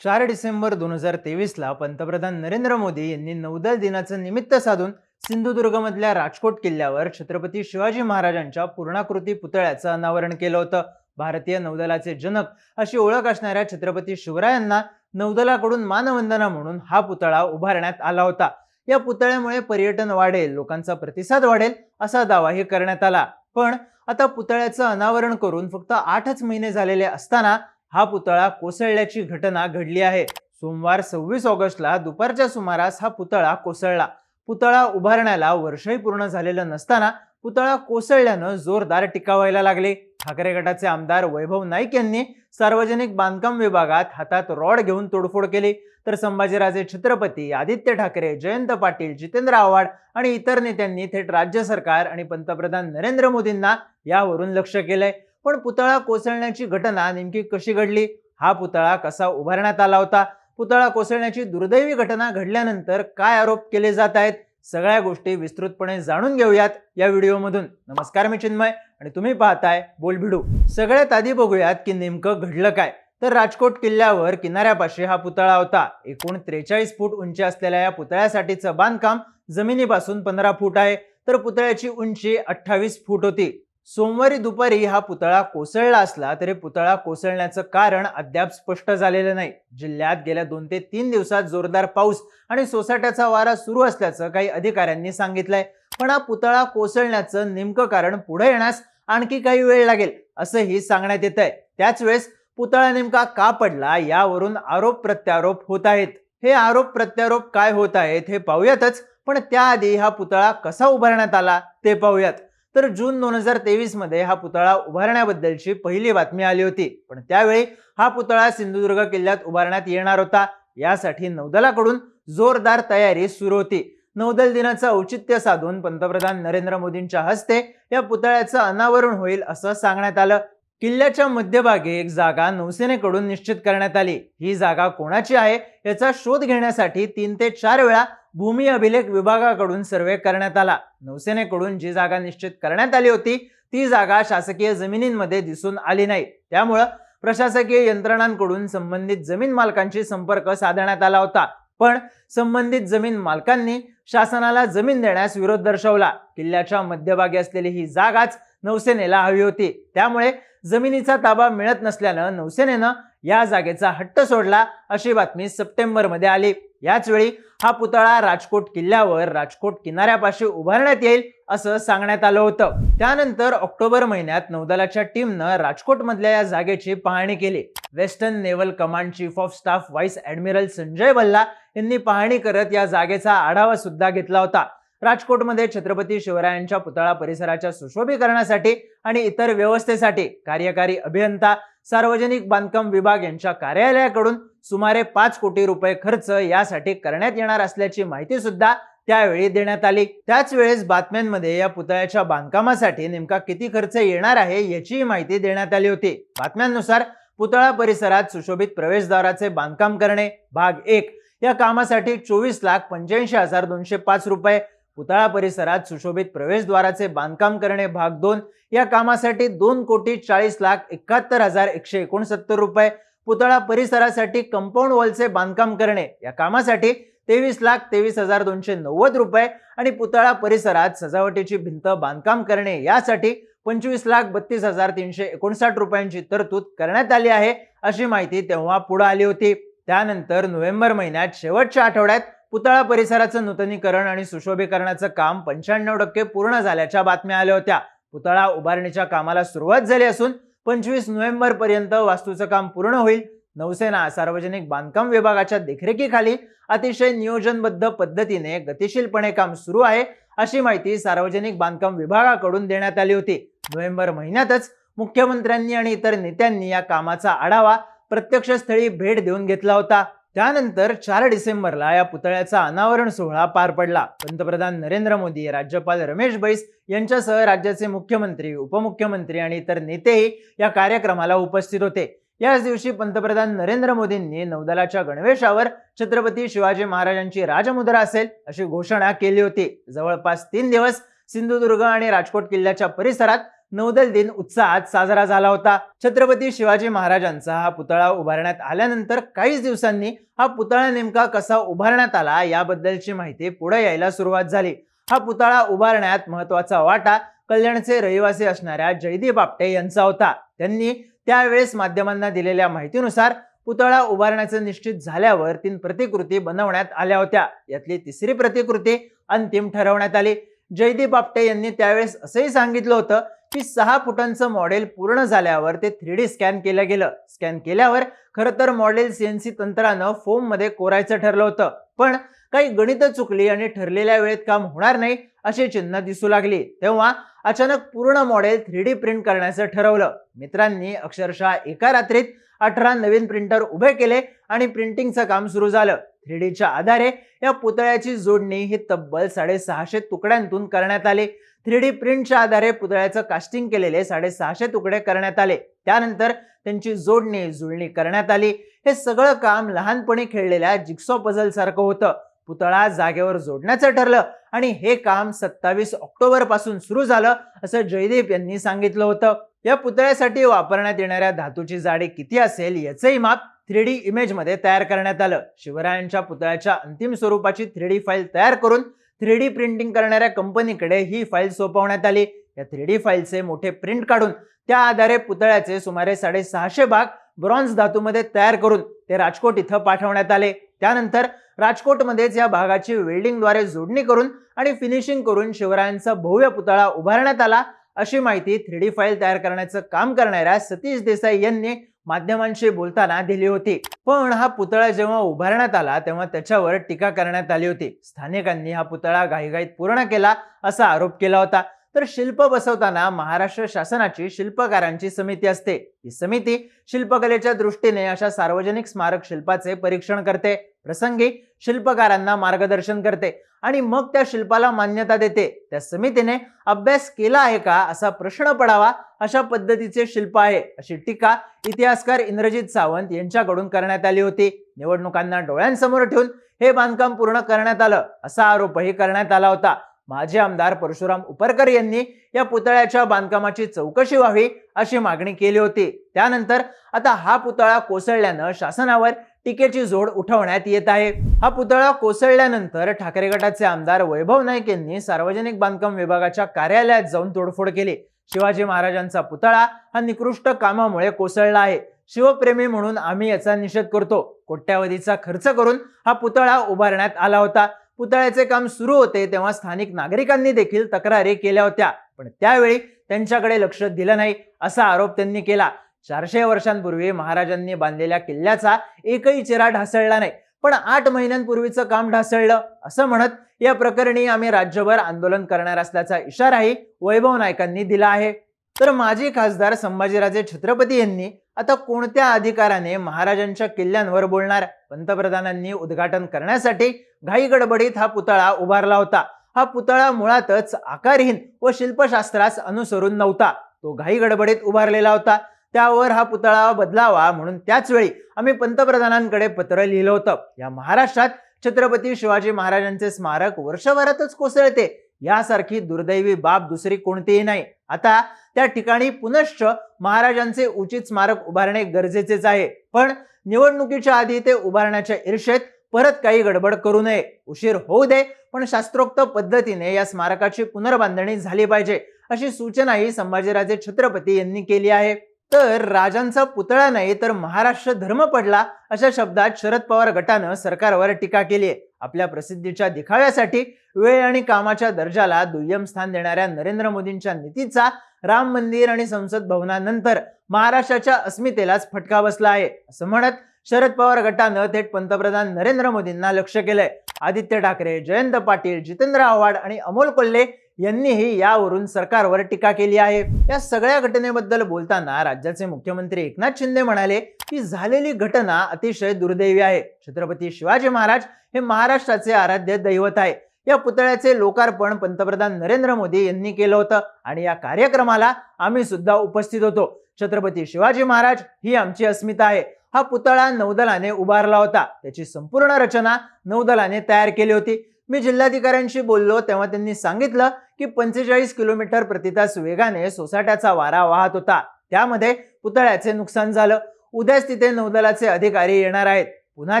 चार डिसेंबर दोन हजार तेवीसला पंतप्रधान नरेंद्र मोदी यांनी नौदल दिनाचं निमित्त साधून सिंधुदुर्गमधल्या राजकोट किल्ल्यावर छत्रपती शिवाजी महाराजांच्या पूर्णाकृती पुतळ्याचं अनावरण केलं होतं. भारतीय नौदलाचे जनक अशी ओळख असणाऱ्या छत्रपती शिवरायांना नौदलाकडून मानवंदना म्हणून हा पुतळा उभारण्यात आला होता. या पुतळ्यामुळे पर्यटन वाढेल लोकांचा प्रतिसाद वाढेल असा दावाही करण्यात आला. पण आता पुतळ्याचं अनावरण करून फक्त आठच महिने झालेले असताना हा पुतळा कोसळल्याची घटना घडली आहे. सोमवार सव्वीस ऑगस्टला दुपारच्या सुमारास हा पुतळा कोसळला. पुतळा उभारण्याला वर्षही पूर्ण झालेलं नसताना पुतळा कोसळल्यानं जोरदार टीका व्हायला लागले. ठाकरे गटाचे आमदार वैभव नाईक यांनी सार्वजनिक बांधकाम विभागात हातात रॉड घेऊन तोडफोड केली. तर संभाजीराजे छत्रपती आदित्य ठाकरे जयंत पाटील जितेंद्र आव्हाड आणि इतर नेत्यांनी थेट राज्य सरकार आणि पंतप्रधान नरेंद्र मोदींना यावरून लक्ष केलंय. पण पुतळा कोसळण्याची घटना नेमकी कशी घडली? हा पुतळा कसा उभारण्यात आला होता? पुतळा कोसळण्याची दुर्दैवी घटना घडल्यानंतर काय आरोप केले जात आहेत? सगळ्या गोष्टी विस्तृतपणे जाणून घेऊयात या व्हिडिओमधून. नमस्कार मी चिन्मय आणि तुम्ही पाहताय बोलभिडू. सगळ्यात आधी बघूयात की नेमकं घडलं काय. तर राजकोट किल्ल्यावर किनाऱ्यापाशी हा पुतळा होता. एकूण त्रेचाळीस फूट उंची असलेल्या या पुतळ्यासाठीचं बांधकाम जमिनीपासून पंधरा फूट आहे. तर पुतळ्याची उंची अठ्ठावीस फूट होती. सोमवारी दुपारी हा पुतळा कोसळला असला तरी पुतळा कोसळण्याचं कारण अद्याप स्पष्ट झालेलं नाही. जिल्ह्यात गेल्या दोन ते तीन दिवसात जोरदार पाऊस आणि सोसाट्याचा वारा सुरू असल्याचं काही अधिकाऱ्यांनी सांगितलंय. पण हा पुतळा कोसळण्याचं नेमकं कारण पुढे येण्यास आणखी काही वेळ लागेल असंही सांगण्यात येत आहे त्याच वेळेस पुतळा नेमका का पडला यावरून आरोप प्रत्यारोप होत आहेत. हे आरोप प्रत्यारोप काय होत आहेत हे पाहूयातच पण त्याआधी हा पुतळा कसा उभारण्यात आला ते पाहूयात. तर जून दोन हजार तेवीसमध्ये हा पुतळा उभारण्याबद्दलची पहिली बातमी आली होती. पण त्यावेळी हा पुतळा सिंधुदुर्ग किल्ल्यात उभारण्यात येणार होता. यासाठी नौदलाकडून जोरदार तयारी सुरू होती. नौदल दिनाचं औचित्य साधून पंतप्रधान नरेंद्र मोदींच्या हस्ते या पुतळ्याचं अनावरण होईल असं सांगण्यात आलं. किल्ल्याच्या मध्यभागी एक जागा नौसेनेकडून निश्चित करण्यात आली. ही जागा कोणाची आहे याचा शोध घेण्यासाठी तीन ते चार वेळा भूमी अभिलेख विभागाकडून सर्वे करण्यात आला. नौसेनेकडून जी जागा निश्चित करण्यात आली होती ती जागा शासकीय जमिनींमध्ये दिसून आली नाही. त्यामुळं प्रशासकीय यंत्रणांकडून संबंधित जमीन मालकांशी संपर्क साधण्यात आला होता. पण संबंधित जमीन मालकांनी शासनाला जमीन देण्यास विरोध दर्शवला. किल्ल्याच्या मध्यभागी असलेली ही जागाच नौसेनेला हवी होती. त्यामुळे जमिनीचा ताबा मिळत नसल्यानं नौसेनेनं या जागेचा हट्ट सोडला अशी बातमी सप्टेंबरमध्ये आली. याच वेळी हा पुतळा राजकोट किल्ल्यावर राजकोट किनाऱ्यापाशी उभारण्यात येईल असं सांगण्यात आलं होतं. त्यानंतर ऑक्टोबर महिन्यात नौदलाच्या टीमनं राजकोट मधल्या या जागेची पाहणी केली. Western naval command chief of staff vice admiral Sanjay Bhalla यांनी पाहणी करत या जागेचा आढावा सुद्धा घेतला होता. राजकोटमध्ये छत्रपती शिवरायांच्या पुतळा परिसराच्या सुशोभीकरणासाठी आणि इतर व्यवस्थेसाठी कार्यकारी अभियंता सार्वजनिक बांधकाम विभाग यांच्या कार्यालयाकडून सुमारे पाच कोटी रुपये खर्च यासाठी करण्यात येणार असल्याची माहिती सुद्धा त्यावेळी देण्यात आली. त्याच वेळेस बातम्यांमध्ये या पुतळ्याच्या बांधकामासाठी नेमका किती खर्च येणार आहे याचीही माहिती देण्यात आली होती. बातम्यांनुसार पुतळा परिसरात सुशोभित प्रवेशद्वाराचे बांधकाम करणे भाग एक. या कामासाठी चोवीस लाख पंच्याऐंशी हजार दोनशे पाच रुपये पुतळा परिसरात सुशोभित प्रवेशद्वाराचे बांधकाम करणे भाग दोन. या कामासाठी दोन कोटी चाळीस लाख एकाहत्तर हजार एकशे एकोणसत्तर रुपये. पुतळा परिसरासाठी कंपाऊंड वॉलचे बांधकाम करणे. या कामासाठी तेवीस लाख तेवीस हजार दोनशे नव्वद रुपये आणि पुतळा परिसरात सजावटीची भिंत बांधकाम करणे. यासाठी पंचवीस लाख बत्तीस हजार तीनशे एकोणसाठ रुपयांची तरतूद करण्यात आली आहे अशी माहिती तेव्हा पुढे आली होती. त्यानंतर नोव्हेंबर महिन्यात शेवटच्या आठवड्यात पुतळा परिसराचं नूतनीकरण आणि सुशोभीकरणाचं काम पंच्याण्णव टक्के पूर्ण झाल्याच्या बातम्या आल्या होत्या. पुतळा उभारणीच्या कामाला सुरुवात झाली असून पंचवीस नोव्हेंबर पर्यंत वास्तूचं काम पूर्ण होईल. नौसेना सार्वजनिक बांधकाम विभागाच्या देखरेखीखाली अतिशय नियोजनबद्ध पद्धतीने गतिशीलपणे काम सुरू आहे अशी माहिती सार्वजनिक बांधकाम विभागाकडून देण्यात आली होती. नोव्हेंबर महिन्यातच मुख्यमंत्र्यांनी आणि इतर नेत्यांनी या कामाचा आढावा प्रत्यक्ष स्थळी भेट देऊन घेतला होता. त्यानंतर चार डिसेंबरला या पुतळ्याचा अनावरण सोहळा पार पडला. पंतप्रधान नरेंद्र मोदी राज्यपाल रमेश बैस यांच्यासह राज्याचे मुख्यमंत्री उपमुख्यमंत्री आणि इतर नेतेही या कार्यक्रमाला उपस्थित होते. याच दिवशी पंतप्रधान नरेंद्र मोदींनी नौदलाच्या गणवेशावर छत्रपती शिवाजी महाराजांची राजमुद्रा असेल अशी घोषणा केली होती. जवळपास तीन दिवस सिंधुदुर्ग आणि राजकोट किल्ल्याच्या परिसरात नौदल दिन उत्साहात साजरा झाला होता. छत्रपती शिवाजी महाराजांचा हा पुतळा उभारण्यात आल्यानंतर काहीच दिवसांनी हा पुतळा नेमका कसा उभारण्यात आला याबद्दलची माहिती पुढे यायला सुरुवात झाली. हा पुतळा उभारण्यात महत्त्वाचा वाटा कल्याणचे रहिवासी असणाऱ्या जयदीप आपटे यांचा होता. त्यांनी त्यावेळेस माध्यमांना दिलेल्या माहितीनुसार पुतळा उभारण्याचं निश्चित झाल्यावर तीन प्रतिकृती बनवण्यात आल्या होत्या. यातली तिसरी प्रतिकृती अंतिम ठरवण्यात आली. जयदीप आपटे यांनी त्यावेळेस असंही सांगितलं होतं की सहा फुटांचं मॉडेल पूर्ण झाल्यावर ते थ्री डी स्कॅन केलं गेलं. स्कॅन केल्यावर खरं तर मॉडेल सीएनसी तंत्रानं फोममध्ये कोरायचं ठरलं होतं. पण काही गणित चुकली आणि ठरलेल्या वेळेत काम होणार नाही अशी चिन्ह दिसू लागली. तेव्हा अचानक पूर्ण मॉडेल थ्री डी प्रिंट करण्याचं ठरवलं. मित्रांनी अक्षरशः एका रात्रीत अठरा नवीन प्रिंटर उभे केले आणि प्रिंटिंगचं काम सुरू झालं. थ्री डीच्या आधारे या पुतळ्याची जोडणी ही तब्बल साडेसहाशे तुकड्यांतून करण्यात आली. थ्री डी प्रिंटच्या आधारे पुतळ्याचं कास्टिंग केलेले साडेसहाशे तुकडे करण्यात आले. त्यानंतर त्यांची जोडणी जुळणी करण्यात आली. हे सगळं काम लहानपणी खेळलेल्या जिक्सो पझल सारखं होतं. पुतळा जागेवर जोडण्याचं ठरलं आणि हे काम सत्तावीस ऑक्टोबरपासून सुरू झालं असं जयदीप यांनी सांगितलं होतं. या पुतळ्यासाठी वापरण्यात येणाऱ्या धातूची जाडी किती असेल याचंही माप थ्री डी इमेजमध्ये तयार करण्यात आलं. शिवरायांच्या पुतळ्याच्या अंतिम स्वरूपाची थ्री डी फाईल तयार करून थ्री डी प्रिंटिंग करणाऱ्या कंपनीकडे ही फाईल सोपवण्यात आली. या थ्री डी फाईलचे मोठे प्रिंट काढून त्या आधारे पुतळ्याचे सुमारे साडेसहाशे भाग ब्रॉन्झ धातूमध्ये तयार करून ते राजकोट इथं पाठवण्यात आले. त्यानंतर राजकोटमध्येच या भागाची वेल्डिंगद्वारे जोडणी करून आणि फिनिशिंग करून शिवरायांचा भव्य पुतळा उभारण्यात आला. अशी माहिती थ्री डी फाईल तयार करण्याचं काम करणाऱ्या सतीश देसाई यांनी माध्यमांशी बोलताना दिली होती. पण हा पुतळा जेव्हा उभारण्यात आला तेव्हा त्याच्यावर टीका करण्यात आली होती. स्थानिकांनी हा पुतळा घाईघाईत पूर्ण केला असा आरोप केला होता. तर शिल्प बसवताना महाराष्ट्र शासनाची शिल्पकारांची समिती असते. ही समिती शिल्पकलेच्या दृष्टीने अशा सार्वजनिक स्मारक शिल्पाचे परीक्षण करते. प्रसंगी शिल्पकारांना मार्गदर्शन करते आणि मग त्या शिल्पाला मान्यता देते. त्या समितीने अभ्यास केला आहे का असा प्रश्न पडावा अशा पद्धतीचे शिल्प आहे अशी टीका इतिहासकार इंद्रजित सावंत यांच्याकडून करण्यात आली होती. निवडणुकांना डोळ्यांसमोर ठेवून हे बांधकाम पूर्ण करण्यात आलं असा आरोपही करण्यात आला होता. माजी आमदार परशुराम उपरकर यांनी या पुतळ्याच्या बांधकामाची चौकशी व्हावी अशी मागणी केली होती. त्यानंतर आता हा पुतळा कोसळल्यानं शासनावर टीकेची जोड उठवण्यात येत आहे. हा पुतळा कोसळल्यानंतर ठाकरे गटाचे आमदार वैभव नाईक यांनी सार्वजनिक बांधकाम विभागाच्या कार्यालयात जाऊन तोडफोड केली. शिवाजी महाराजांचा पुतळा हा निकृष्ट कामामुळे कोसळला आहे. शिवप्रेमी म्हणून आम्ही याचा निषेध करतो. कोट्यावधीचा खर्च करून हा पुतळा उभारण्यात आला होता. पुतळ्याचे काम सुरू होते तेव्हा स्थानिक नागरिकांनी देखील तक्रारी केल्या होत्या. पण त्यावेळी त्यांच्याकडे लक्ष दिलं नाही असा आरोप त्यांनी केला. चारशे वर्षांपूर्वी महाराजांनी बांधलेल्या किल्ल्याचा एकही चिरा ढासळला नाही. पण आठ महिन्यांपूर्वीचं काम ढासळलं असं म्हणत या प्रकरणी आम्ही राज्यभर आंदोलन करणार असल्याचा इशाराही वैभव नायकांनी दिला आहे. तर माजी खासदार संभाजीराजे छत्रपती यांनी आता कोणत्या अधिकाराने महाराजांच्या किल्ल्यांवर बोलणार? पंतप्रधानांनी उद्घाटन करण्यासाठी घाईगडबडीत हा पुतळा उभारला होता. हा पुतळा मुळातच आकारहीन व शिल्पशास्त्रास अनुसरून नव्हता. तो घाईगडबडीत उभारलेला होता. त्यावर हा पुतळा बदलावा म्हणून त्याच वेळी आम्ही पंतप्रधानांकडे पत्र लिहिलं होतं. या महाराष्ट्रात छत्रपती शिवाजी महाराजांचे स्मारक वर्षभरातच कोसळते. यासारखी दुर्दैवी बाब दुसरी कोणतीही नाही. आता त्या ठिकाणी पुनश्च महाराजांचे उचित स्मारक उभारणे गरजेचेच आहे. पण निवडणुकीच्या आधी ते उभारण्याच्या ईर्षेत परत काही गडबड करू नये. उशीर होऊ दे पण शास्त्रोक्त पद्धतीने या स्मारकाची पुनर्बांधणी झाली पाहिजे अशी सूचनाही संभाजीराजे छत्रपती यांनी केली आहे. तर राजांचा पुतळा नाही तर महाराष्ट्र धर्म पडला अशा शब्दात शरद पवार गटानं सरकारवर टीका केली आहे. आपल्या प्रसिद्धीच्या दिखाव्यासाठी वेळ आणि कामाच्या दर्जाला दुय्यम स्थान देणाऱ्या नरेंद्र मोदींच्या नीतीचा राम मंदिर आणि संसद भवनानंतर महाराष्ट्राच्या अस्मितेलाच फटका बसला आहे. असं म्हणत शरद पवार गटानं थेट पंतप्रधान नरेंद्र मोदींना लक्ष केलंय. आदित्य ठाकरे जयंत पाटील जितेंद्र आव्हाड आणि अमोल कोल्हे यांनीही यावरून सरकारवर टीका केली आहे. या सगळ्या घटनेबद्दल बोलताना राज्याचे मुख्यमंत्री एकनाथ शिंदे म्हणाले की झालेली घटना अतिशय दुर्दैवी आहे. छत्रपती शिवाजी महाराज हे महाराष्ट्राचे आराध्य दैवत आहे. या पुतळ्याचे लोकार्पण पंतप्रधान नरेंद्र मोदी यांनी केलं होतं आणि या कार्यक्रमाला आम्ही सुद्धा उपस्थित होतो. छत्रपती शिवाजी महाराज ही आमची अस्मिता आहे. हा पुतळा नौदलाने उभारला होता. त्याची संपूर्ण रचना नौदलाने तयार केली होती. मी जिल्हाधिकाऱ्यांशी बोललो तेव्हा त्यांनी सांगितलं की पंचेचाळीस किलोमीटर प्रतितास वेगाने सोसाट्याचा वारा वाहत होता. त्यामध्ये पुतळ्याचे नुकसान झालं. उद्याच तिथे नौदलाचे अधिकारी येणार आहेत. पुन्हा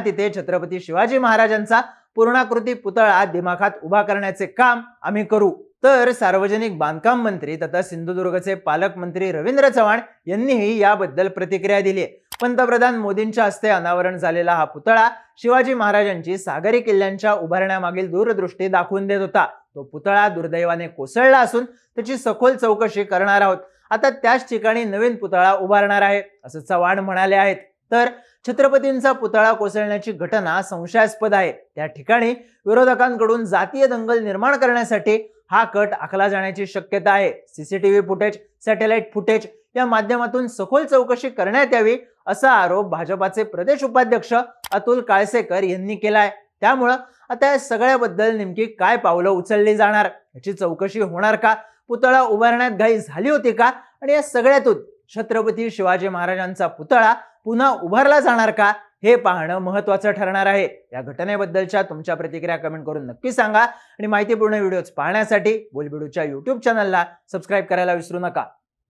तिथे छत्रपती शिवाजी महाराजांचा पूर्णाकृती पुतळा दिमाखात उभा करण्याचे काम आम्ही करू. तर सार्वजनिक बांधकाम मंत्री तथा सिंधुदुर्गचे पालकमंत्री रवींद्र चव्हाण यांनीही याबद्दल प्रतिक्रिया दिली आहे. पंतप्रधान मोदींच्या हस्ते अनावरण झालेला हा पुतळा शिवाजी महाराजांची सागरी किल्ल्यांच्या उभारण्यामागील दूरदृष्टी दाखवून देत होता. तो पुतळा दुर्दैवाने कोसळला असून त्याची सखोल चौकशी करणार आहोत. आता त्याच ठिकाणी नवीन पुतळा उभारणार आहे असं चव्हाण म्हणाले आहेत. तर छत्रपतींचा पुतळा कोसळण्याची घटना संशयास्पद आहे. त्या ठिकाणी विरोधकांकडून जातीय दंगल निर्माण करण्यासाठी हा कट आखला जाण्याची शक्यता आहे. सीसीटीव्ही फुटेज सॅटेलाइट फुटेज या माध्यमातून सखोल चौकशी करण्यात यावी असा आरोप भाजपाचे प्रदेश उपाध्यक्ष अतुल काळसेकर यांनी केलाय. त्यामुळं आता या सगळ्याबद्दल नेमकी काय पावलं उचलली जाणार? याची चौकशी होणार का? पुतळा उभारण्यात घाई झाली होती का? आणि या सगळ्यातून छत्रपती शिवाजी महाराजांचा पुतळा पुन्हा उभारला जाणार का? हे पाहणं महत्वाचं ठरणार आहे. या घटनेबद्दलच्या तुमच्या प्रतिक्रिया कमेंट करून नक्की सांगा. आणि माहितीपूर्ण व्हिडिओज पाहण्यासाठी बोलबिडूच्या युट्यूब चॅनलला सबस्क्राईब करायला विसरू नका.